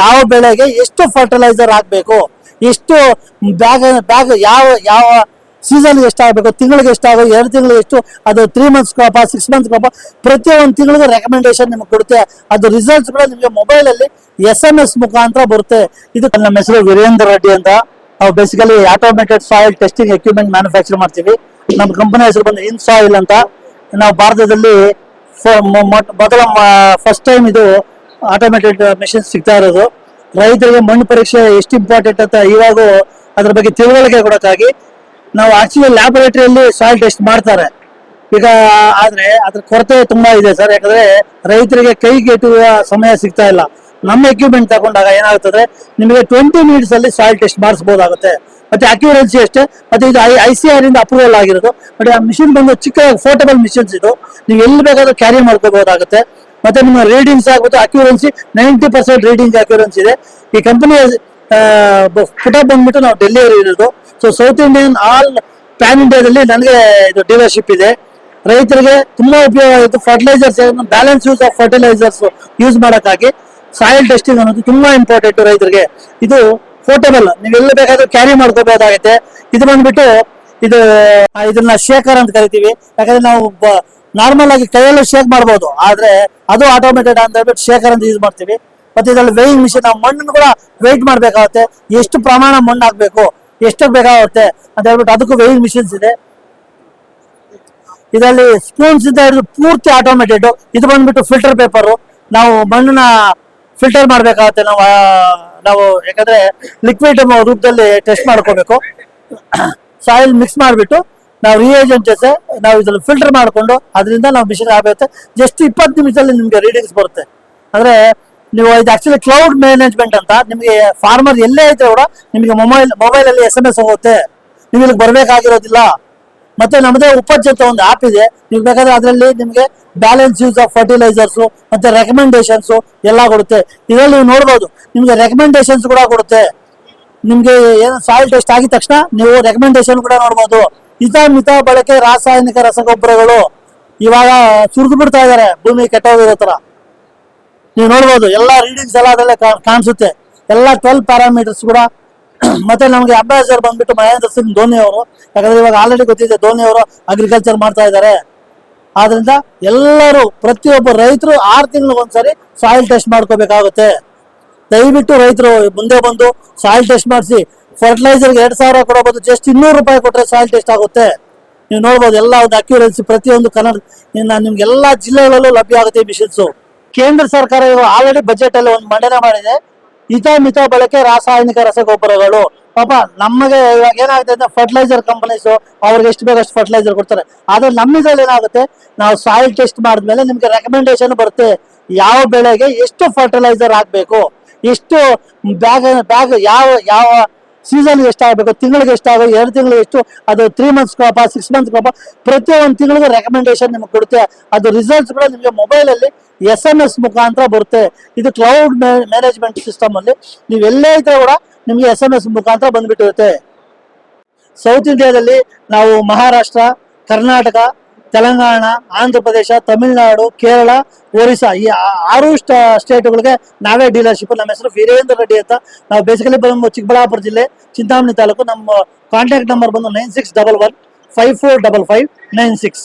ಯಾವ ಬೆಳೆಗೆ ಎಷ್ಟು ಫರ್ಟಿಲೈಸರ್ ಹಾಕಬೇಕು, ಎಷ್ಟು ಬ್ಯಾಗ್ ಬ್ಯಾಗ್ ಯಾವ ಯಾವ ಸೀಸನ್ ಎಷ್ಟಾಗಬೇಕು ತಿಂಗಳಿಗೆ ಎಷ್ಟಾಗಬೇಕು ಎರಡು ತಿಂಗಳು ಎಷ್ಟು, ಅದು ತ್ರೀ ಮಂತ್ಸ್ ಕ್ರಾಪ ಸಿಕ್ಸ್ ಮಂತ್ಸ್ ಕ್ರಾಪ ಪ್ರತಿಯೊಂದು ತಿಂಗಳಿಗೂ ರೆಕಮೆಂಡೇಶನ್ ನಿಮ್ಗೆ ಕೊಡುತ್ತೆ. ಅದು ರಿಸಲ್ಟ್ಸ್ ಕೂಡ ನಿಮಗೆ ಮೊಬೈಲಲ್ಲಿ ಎಸ್ ಎಂ ಎಸ್ ಮುಖಾಂತರ ಬರುತ್ತೆ. ಇದು ನಮ್ಮ ಹೆಸರು ವೀರೇಂದ್ರ ರೆಡ್ಡಿ ಅಂತ. ನಾವು basically automated soil testing equipment manufacture ಮಾಡ್ತೀವಿ. ನಮ್ಮ ಕಂಪನಿ ಹೆಸರು ಬಂದು ಇನ್ ಸಾಯಿಲ್ ಅಂತ. ನಾವು ಭಾರತದಲ್ಲಿ ಮೊದಲ ಫಸ್ಟ್ ಟೈಮ್ ಇದು ಆಟೋಮೇಟೆಡ್ ಮೆಷಿನ್ ಸಿಗ್ತಾ ಇರೋದು. ರೈತರಿಗೆ ಮಣ್ಣು ಪರೀಕ್ಷೆ ಎಷ್ಟು ಇಂಪಾರ್ಟೆಂಟ್ ಅಂತ ಇವಾಗ ಅದ್ರ ಬಗ್ಗೆ ತಿಳುವಳಿಕೆ ಕೊಡೋಕ್ಕಾಗಿ ನಾವು ಆಕ್ಚುಲಿ ಲ್ಯಾಬೊರೇಟರಿಯಲ್ಲಿ ಸಾಯಿಲ್ ಟೆಸ್ಟ್ ಮಾಡ್ತಾರೆ. ಈಗ ಆದ್ರೆ ಅದ್ರ ಕೊರತೆ ತುಂಬಾ ಇದೆ ಸರ್. ಯಾಕಂದ್ರೆ ರೈತರಿಗೆ ಕೈಗೆಟುವ ಸಮಯ ಸಿಗ್ತಾ ಇಲ್ಲ. ನಮ್ಮ ಎಕ್ವಿಪ್ಮೆಂಟ್ ತಗೊಂಡಾಗ ಏನಾಗುತ್ತದೆ? ನಿಮಗೆ ಟ್ವೆಂಟಿ ಮಿನಿಟ್ಸ್ ಅಲ್ಲಿ ಸಾಯಿಲ್ ಟೆಸ್ಟ್ ಮಾಡಿಸಬಹುದಾಗುತ್ತೆ ಮತ್ತೆ ಅಕ್ಯೂರೆನ್ಸಿ ಅಷ್ಟೇ. ಮತ್ತೆ ಇದು ಐ ಐ ಸಿ ಆರ್ ಇಂದ ಅಪ್ರೂವಲ್ ಆಗಿರೋದು. ಬಟ್ ಆ ಮಿಷಿನ್ ಬಂದು ಚಿಕ್ಕ ಫೋರ್ಟಬಲ್ ಮಿಷಿನ್ಸ್ ಇದು. ನೀವು ಎಲ್ಲಿ ಬೇಕಾದ್ರೂ ಕ್ಯಾರಿ ಮಾಡ್ಕೋಬಹುದಾಗುತ್ತೆ ಮತ್ತೆ ನಿಮ್ಮ ರೀಡಿಂಗ್ಸ್ ಆಗ್ಬಿಟ್ಟು accuracy ninety percent reading accuracy ಇದೆ. ಈ ಕಂಪನಿ ಪುಟ ಬಂದ್ಬಿಟ್ಟು ನಾವು ಡೆಲ್ಲಿಯಲ್ಲಿ ಇರೋದು. So south Indian all pan ಇಂಡಿಯಾದಲ್ಲಿ ನನಗೆ ಇದು ಡೀಲರ್ಶಿಪ್ ಇದೆ. ರೈತರಿಗೆ ತುಂಬಾ ಉಪಯೋಗ ಆಗುತ್ತೆ. Fertilisers balance use of fertilisers use ಮಾಡೋಕ್ಕಾಗಿ soil testing ಅನ್ನೋದು ತುಂಬಾ ಇಂಪಾರ್ಟೆಂಟ್ ರೈತರಿಗೆ. ಇದು ಪೋರ್ಟಬಲ್ ನೀವು ಎಲ್ಲಿ ಬೇಕಾದ್ರೂ ಕ್ಯಾರಿ ಮಾಡ್ಕೋಬಹುದಾಗುತ್ತೆ. ಇದು ಬಂದ್ಬಿಟ್ಟು ಇದು ಇದನ್ನ ಶೇಖರ್ ಅಂತ ಕರಿತೀವಿ. ಯಾಕಂದ್ರೆ ನಾವು ನಾರ್ಮಲ್ ಆಗಿ ಕೈಯಲ್ಲೂ ಶೇಕ್ ಮಾಡ್ಬೋದು. ಆದ್ರೆ ಅದು ಆಟೋಮೇಟೆಡ್ ಅಂತ ಹೇಳ್ಬಿಟ್ಟು ಶೇಖರ್ ಅಂತ ಯೂಸ್ ಮಾಡ್ತೀವಿ. ಮತ್ತೆ ಇದರಲ್ಲಿ ವೇಯಿಂಗ್ ಮಿಷಿನ್ ನಾವು ಮಣ್ಣನ್ನು ಕೂಡ ವೆಯ್ಟ್ ಮಾಡ್ಬೇಕಾಗುತ್ತೆ. ಎಷ್ಟು ಪ್ರಮಾಣ ಮಣ್ಣು ಹಾಕ್ಬೇಕು ಎಷ್ಟು ಬೇಕಾಗುತ್ತೆ ಅಂತ ಹೇಳ್ಬಿಟ್ಟು ಅದಕ್ಕೂ ವೇಯಿಂಗ್ ಮಿಷಿನ್ಸ್ ಇದೆ. ಇದರಲ್ಲಿ ಸ್ಪೂನ್ಸ್ ಇಂದ ಹಿಡಿದು ಪೂರ್ತಿ ಆಟೋಮೇಟೆಡ್ ಇದು ಬಂದ್ಬಿಟ್ಟು ಫಿಲ್ಟರ್ ಪೇಪರ್ ನಾವು ಮಣ್ಣನ್ನ ಫಿಲ್ಟರ್ ಮಾಡ್ಬೇಕಾಗುತ್ತೆ. ನಾವು ನಾವು ಯಾಕಂದ್ರೆ ಲಿಕ್ವಿಡ್ ರೂಪದಲ್ಲಿ ಟೆಸ್ಟ್ ಮಾಡ್ಕೋಬೇಕು. ಸಾಯಿಲ್ ಮಿಕ್ಸ್ ಮಾಡಿಬಿಟ್ಟು ನಾವು ರಿಯೇಜೆಂಟ್ ಜೊತೆ ನಾವು ಇದನ್ನು ಫಿಲ್ಟರ್ ಮಾಡಿಕೊಂಡು ಅದರಿಂದ ನಾವು ಮಿಷಿನ್ ಆಗುತ್ತೆ ಜಸ್ಟ್ ಇಪ್ಪತ್ತು ನಿಮಿಷದಲ್ಲಿ ನಿಮಗೆ ರೀಡಿಂಗ್ಸ್ ಬರುತ್ತೆ. ಅಂದರೆ ನೀವು ಇದು ಆಕ್ಚುಲಿ ಕ್ಲೌಡ್ ಮ್ಯಾನೇಜ್ಮೆಂಟ್ ಅಂತ ನಿಮಗೆ ಫಾರ್ಮರ್ ಎಲ್ಲೇ ಇದ್ರೆ ಕೂಡ ನಿಮಗೆ ಮೊಬೈಲ್ ಮೊಬೈಲಲ್ಲಿ ಎಸ್ ಎಂ ಎಸ್ ಹೋಗುತ್ತೆ. ನೀವು ಇಲ್ಲಿಗೆ ಬರಬೇಕಾಗಿರೋದಿಲ್ಲ. ಮತ್ತೆ ನಮ್ಮದೇ ಉಪಜ್ ಅಂತ ಒಂದು ಆ್ಯಪ್ ಇದೆ. ನೀವು ಬೇಕಾದ್ರೆ ಅದರಲ್ಲಿ ನಿಮಗೆ ಬ್ಯಾಲೆನ್ಸ್ ಯೂಸ್ ಆಫ್ ಫರ್ಟಿಲೈಸರ್ಸು ಮತ್ತೆ ರೆಕಮೆಂಡೇಷನ್ಸು ಎಲ್ಲ ಕೊಡುತ್ತೆ. ಇದರಲ್ಲಿ ನೀವು ನೋಡ್ಬೋದು, ನಿಮಗೆ ರೆಕಮೆಂಡೇಶನ್ಸ್ ಕೂಡ ಕೊಡುತ್ತೆ. ನಿಮಗೆ ಏನು ಸಾಯಿಲ್ ಟೆಸ್ಟ್ ಆಗಿದ ತಕ್ಷಣ ನೀವು ರೆಕಮೆಂಡೇಶನ್ ಕೂಡ ನೋಡ್ಬೋದು. ಹಿತ ಮಿತ ಬಳಕೆ ರಾಸಾಯನಿಕ ರಸಗೊಬ್ಬರಗಳು ಇವಾಗ ಸುರಿದು ಬಿಡ್ತಾ ಇದಾರೆ. ಭೂಮಿ ಕೆಟ್ಟೋಗಿರೋ ತರ. ನೀವು ನೋಡ್ಬೋದು, ಎಲ್ಲ ರೀಡಿಂಗ್ಸ್ ಎಲ್ಲ ಅದರಲ್ಲೇ ಕಾಣಿಸುತ್ತೆ. ಎಲ್ಲ ಟ್ವೆಲ್ ಪ್ಯಾರಾಮೀಟರ್ಸ್ ಕೂಡ ಮತ್ತೆ ನಮಗೆ ಅಂಬಾಸಿಡರ್ ಬಂದ್ಬಿಟ್ಟು ಮಹೇಂದ್ರ ಸಿಂಗ್ ಧೋನಿ ಅವರು, ಯಾಕಂದ್ರೆ ಇವಾಗ ಆಲ್ರೆಡಿ ಗೊತ್ತಿದೆ ಧೋನಿ ಅವರು ಅಗ್ರಿಕಲ್ಚರ್ ಮಾಡ್ತಾ ಇದ್ದಾರೆ ಆದ್ರಿಂದ ಎಲ್ಲರೂ, ಪ್ರತಿಯೊಬ್ಬ ರೈತರು ಆರು ತಿಂಗಳಿಗೊಂದ್ಸರಿ ಸಾಯಿಲ್ ಟೆಸ್ಟ್ ಮಾಡ್ಕೋಬೇಕಾಗುತ್ತೆ. ದಯವಿಟ್ಟು ರೈತರು ಮುಂದೆ ಬಂದು ಸಾಯಿಲ್ ಟೆಸ್ಟ್ ಮಾಡಿಸಿ ಫರ್ಟಿಲೈಸರ್ಗೆ ಎರಡ್ ಸಾವಿರ ಬದಲು ಜಸ್ಟ್ ಇನ್ನೂರು ರೂಪಾಯಿ ಕೊಟ್ಟರೆ ಸಾಯಿಲ್ ಟೆಸ್ಟ್ ಆಗುತ್ತೆ. ನೀವು ನೋಡ್ಬೋದು, ಎಲ್ಲ ಒಂದು ಅಕ್ಯುರೆನ್ಸಿ ಪ್ರತಿಯೊಂದು ಕನ್ನಡ ನಿಮ್ಗೆಲ್ಲ ನಿಮ್ಗೆ ಎಲ್ಲಾ ಜಿಲ್ಲೆಗಳಲ್ಲೂ ಲಭ್ಯ ಆಗುತ್ತೆ ಮಿಷನ್ಸ್ ಕೇಂದ್ರ ಸರ್ಕಾರ ಇವರು ಆಲ್ರೆಡಿ ಬಜೆಟ್ ಅಲ್ಲಿ ಒಂದು ಮಂಡನೆ ಮಾಡಿದೆ. ಹಿತ ಮಿತ ಬಳಕೆ ರಾಸಾಯನಿಕ ರಸಗೊಬ್ಬರಗಳು. ಪಾಪ ನಮಗೆ ಇವಾಗ ಏನಾಗುತ್ತೆ ಅಂದ್ರೆ ಫರ್ಟಿಲೈಸರ್ ಕಂಪನೀಸ್ ಅವ್ರಿಗೆ ಎಷ್ಟು ಬೇಕಷ್ಟು ಫರ್ಟಿಲೈಸರ್ ಕೊಡ್ತಾರೆ. ಆದ್ರೆ ನಮ್ಮಿದ್ರಲ್ಲಿ ಏನಾಗುತ್ತೆ, ನಾವು ಸಾಯಿಲ್ ಟೆಸ್ಟ್ ಮಾಡಿದ್ಮೇಲೆ ನಿಮ್ಗೆ ರೆಕಮೆಂಡೇಶನ್ ಬರುತ್ತೆ, ಯಾವ ಬೆಳೆಗೆ ಎಷ್ಟು ಫರ್ಟಿಲೈಸರ್ ಹಾಕ್ಬೇಕು, ಎಷ್ಟು ಬ್ಯಾಗ್ ಬ್ಯಾಗ್ ಯಾವ ಯಾವ ಸೀಸನ್ ಎಷ್ಟಾಗಬೇಕು, ತಿಂಗಳಿಗೆ ಎಷ್ಟಾಗಬೇಕು ಎರಡು ತಿಂಗಳಿಗೆ ಎಷ್ಟು, ಅದು ತ್ರೀ ಮಂತ್ಸ್ ಕ್ರಾಪ ಸಿಕ್ಸ್ ಮಂತ್ಸ್ ಕ್ರಾಪ ಪ್ರತಿಯೊಂದು ತಿಂಗಳಿಗೆ ರೆಕಮೆಂಡೇಶನ್ ನಿಮ್ಗೆ ಕೊಡುತ್ತೆ. ಅದು ರಿಸಲ್ಟ್ಸ್ ಕೂಡ ನಿಮಗೆ ಮೊಬೈಲಲ್ಲಿ ಎಸ್ ಎಂ ಎಸ್ ಮುಖಾಂತರ ಬರುತ್ತೆ. ಇದು ಕ್ಲೌಡ್ ಮ್ಯಾನೇಜ್ಮೆಂಟ್ ಸಿಸ್ಟಮ್ ಅಲ್ಲಿ ನೀವು ಎಲ್ಲೇ ಇದ್ರೆ ಕೂಡ ನಿಮಗೆ ಎಸ್ ಎಂ ಎಸ್ ಮುಖಾಂತರ ಬಂದ್ಬಿಟ್ಟಿರುತ್ತೆ. ಸೌತ್ ಇಂಡಿಯಾದಲ್ಲಿ ನಾವು ಮಹಾರಾಷ್ಟ್ರ, ಕರ್ನಾಟಕ ತೆಲಂಗಾಣ ಆಂಧ್ರ ಪ್ರದೇಶ ತಮಿಳುನಾಡು, ಕೇರಳ, ಒರಿಸ್ಸಾ ಈ ಆರು ಸ್ಟೇಟ್ಗಳಿಗೆ ನಾವೇ ಡೀಲರ್ಶಿಪ್. ನಮ್ಮ ಹೆಸರು ವೀರೇಂದ್ರ ರೆಡ್ಡಿ ಅಂತ. ನಾವು ಬೇಸಿಕಲಿ ಬಂದು ಚಿಕ್ಕಬಳ್ಳಾಪುರ ಜಿಲ್ಲೆ, ಚಿಂತಾಮಣಿ ತಾಲೂಕು. ನಮ್ಮ ಕಾಂಟ್ಯಾಕ್ಟ್ ನಂಬರ್ ಬಂದು nine six double one five four double five nine six.